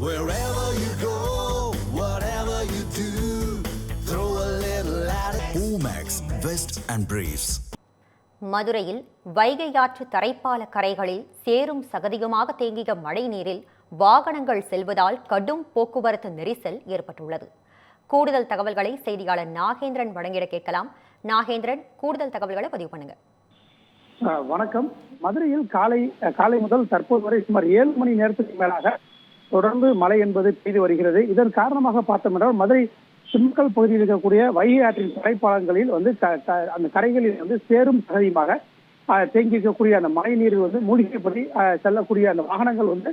Wherever you go, whatever you do, throw a little at it. Omax, Vest and Briefs. மதுரையில் வைகை ஆற்று தரைப்பால கரைகளில் சேரும் சகதியுமாக தேங்கிய மழை நீரில் வாகனங்கள் செல்வதால் கடும் போக்குவரத்து நெரிசல் ஏற்பட்டுள்ளது கூடுதல் தகவல்களை செய்தியாளர் நாகேந்திரன் வழங்கிட கேட்கலாம் நாகேந்திரன் கூடுதல் தகவல்களை பதிவு பண்ணுங்க வணக்கம் மதுரையில் காலை காலை முதல் தற்போது வரை சுமார் ஏழு மணி நேரத்துக்கு மேலாக தொடர்ந்து மழை என்பது பெய்து வருகிறது. இதன் காரணமாக பார்த்தோம் என்றால் மதுரை சிம்கல் பகுதியில் இருக்கக்கூடிய வைகை ஆற்றின் கரைப்பாலங்களில் வந்து க- க- அந்த கரைகளில் வந்து சேரும் சகதியுமாக தேங்கி இருக்கக்கூடிய அந்த மழை நீர் வந்து மூழ்கியபடி அஹ், செல்லக்கூடிய அந்த வாகனங்கள் வந்து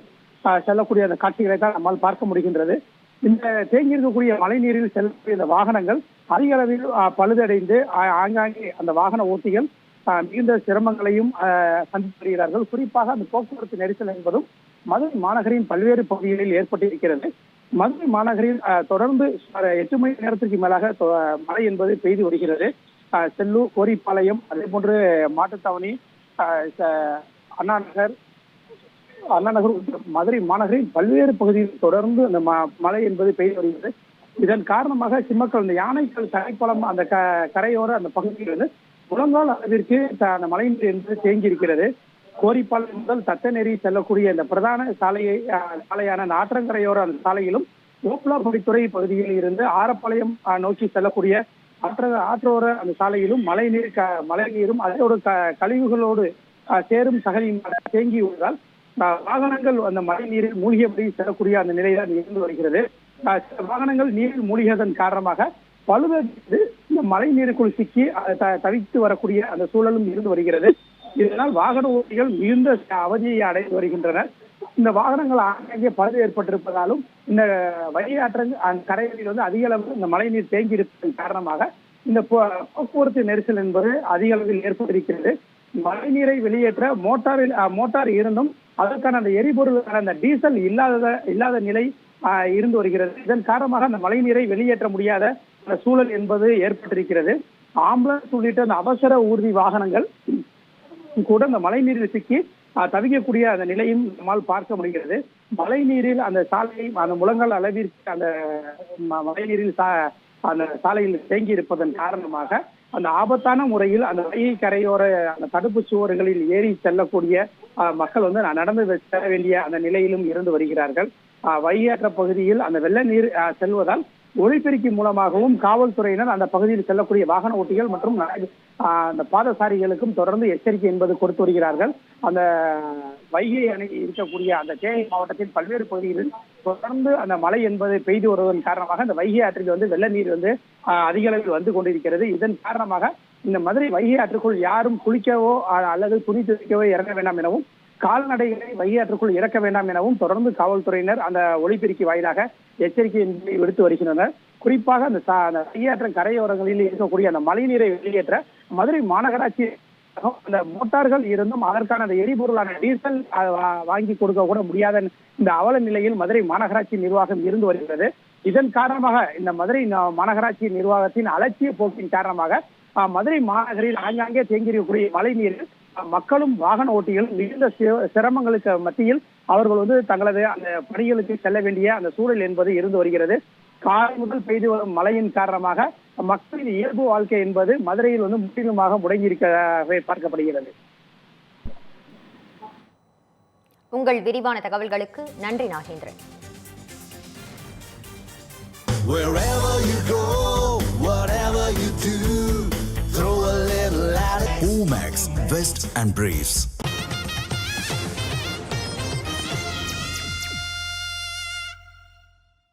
செல்லக்கூடிய அந்த காட்சிகளை தான் நம்மால் பார்க்க முடிகின்றது. இந்த தேங்கி இருக்கக்கூடிய மழை நீரில் செல்லக்கூடிய இந்த வாகனங்கள் அதிக அளவில் பழுதடைந்து ஆங்காங்கே அந்த வாகன ஓட்டிகள் ஆஹ் மிகுந்த சிரமங்களையும் சந்தித்து வருகிறார்கள். குறிப்பாக அந்த போக்குவரத்து நெரிசல் என்பதும் மதுரை மாநகரின் பல்வேறு பகுதிகளில் ஏற்பட்டிருக்கிறது. மதுரை மாநகரில் தொடர்ந்து எட்டு மணி நேரத்திற்கு மேலாக மழை என்பது பெய்து வருகிறது. செல்லூர் கோரிப்பாளையம் அதே போன்று மாட்டுத்தாவணி அண்ணாநகர் அண்ணாநகர் அண்ணா நகர் அண்ணா நகர் மதுரை மாநகரின் பல்வேறு பகுதியில் தொடர்ந்து அந்த ம- மழை என்பது பெய்து வருகிறது. இதன் காரணமாக சிம்மக்கள் அந்த யானைக்கல் தரைப்பாலம் அந்த க கரையோர அந்த பகுதியில் வந்து முழங்கால் அளவிற்கு அந்த அந்த மழைநீர் என்பது தேங்கி இருக்கிறது கோரிப்பாளையம் முதல் தத்தநெறி செல்லக்கூடிய இந்த பிரதான சாலையை சாலையான ஆற்றங்கரையோர அந்த சாலையிலும் ஓப்லாபுடித்துறை பகுதியில் இருந்து ஆரப்பாளையம் நோக்கி செல்லக்கூடிய ஆற்ற ஆற்றோர அந்த சாலையிலும் மழைநீர் க மழை நீரும் க கழிவுகளோடு சேரும் சகதியுமாக தேங்கி உள்ளதால் வாகனங்கள் அந்த மழை நீரில் மூழ்கியபடி செல்லக்கூடிய அந்த நிலையில இருந்து வருகிறது. சில வாகனங்கள் நீரில் மூழ்கியதன் காரணமாக பழுவேறு இந்த மழை நீருக்குள் சிக்கி த- தவித்து வரக்கூடிய அந்த சூழலும் இருந்து வருகிறது. இதனால் வாகன ஓட்டிகள் மிகுந்த அவதியை அடைந்து வருகின்றனர். இந்த வாகனங்கள் ஆங்காங்கே பழுது ஏற்பட்டிருப்பதாலும் இந்த வழியாற்ற அந்த கரைகளில் வந்து அதிக அளவு இந்த மழை நீர் தேங்கி இருப்பதன் காரணமாக இந்த போக்குவரத்து நெரிசல் என்பது அதிக அளவில் ஏற்பட்டிருக்கிறது. மழை நீரை வெளியேற்ற மோட்டாரில் மோட்டார் இருந்தும் அதற்கான அந்த எரிபொருளுக்கான அந்த டீசல் இல்லாத இல்லாத நிலை இருந்து வருகிறது. இதன் காரணமாக அந்த மழை நீரை வெளியேற்ற முடியாத சூழல் என்பது ஏற்பட்டிருக்கிறது. ஆம்புலன்ஸ் உள்ளிட்ட அந்த அவசர ஊர்தி வாகனங்கள் கூட அந்த மழை நீரில் சிக்கி தவிக்கக்கூடிய அந்த நிலையும் நம்மால் பார்க்க முடிகிறது. மழை நீரில் அந்த சாலை அந்த முழங்கால் அளவிற்கு அந்த மழை நீரில் அந்த சாலையில் தேங்கி இருப்பதன் காரணமாக அந்த ஆபத்தான முறையில் அந்த வழியை கரையோர அந்த தடுப்பு சுவர்களில் ஏறி செல்லக்கூடிய மக்கள் வந்து நடந்து செல்ல வேண்டிய அந்த நிலையிலும் இருந்து வருகிறார்கள். வையாற்ற பகுதியில் அந்த வெள்ள நீர் செல்வதால் ஒளிபெருக்கி மூலமாகவும் காவல்துறையினர் அந்த பகுதியில் செல்லக்கூடிய வாகன ஓட்டிகள் மற்றும் அந்த பாதசாரிகளுக்கும் தொடர்ந்து எச்சரிக்கை என்பது கொடுத்து வருகிறார்கள். அந்த வைகை அணை இருக்கக்கூடிய அந்த தேனி மாவட்டத்தின் பல்வேறு பகுதிகளில் தொடர்ந்து அந்த மழை என்பது பெய்து வருவதன் காரணமாக அந்த வைகை ஆற்றில் வந்து வெள்ள நீர் வந்து அதிக அளவில் வந்து கொண்டிருக்கிறது. இதன் காரணமாக இந்த மதுரை வைகை ஆற்றுக்குள் யாரும் குளிக்கவோ அல்லது துணி துவைக்கவோ இறங்க வேண்டாம் எனவும் கால்நடைகளை வைகை ஆற்றுக்குள் இறக்க வேண்டாம் எனவும் தொடர்ந்து காவல்துறையினர் அந்த ஒளிபெருக்கி வாயிலாக எச்சரிக்கை விடுத்து வருகின்றனர். குறிப்பாக அந்த சா- அந்த வைகையாற்றின் கரையோரங்களில் இருக்கக்கூடிய அந்த மழைநீரை வெளியேற்ற மதுரை மாநகராட்சி அந்த மோட்டார்கள் இருந்தும் அதற்கான அந்த எரிபொருளான டீசல் வாங்கி கொடுக்க கூட முடியாத இந்த அவல நிலையில் மதுரை மாநகராட்சி நிர்வாகம் இருந்து வருகிறது. இதன் காரணமாக இந்த மதுரை மாநகராட்சி நிர்வாகத்தின் அலட்சிய போக்கின் காரணமாக மதுரை மாநகரில் ஆங்காங்கே தேங்கியிருக்கக்கூடிய மழை நீரில் மக்களும் வாகன ஓட்டிகளும் மிகுந்த சிரமங்களுக்கு மத்தியில் அவர்கள் வந்து தங்களது அந்த பணிகளுக்கு செல்ல வேண்டிய அந்த சூழல் என்பது இருந்து வருகிறது. காலை முதல் பெய்து வரும் மழையின் காரணமாக மக்களின் இயல்பு வாழ்க்கை என்பது மதுரையில் வந்து முற்றிலுமாக முடங்கியிருக்கவே பார்க்கப்படுகிறது உங்கள் விரிவான தகவல்களுக்கு நன்றி Nagendran Wherever you go, whatever you do, throw a little at it. Omax, Vest and Briefs.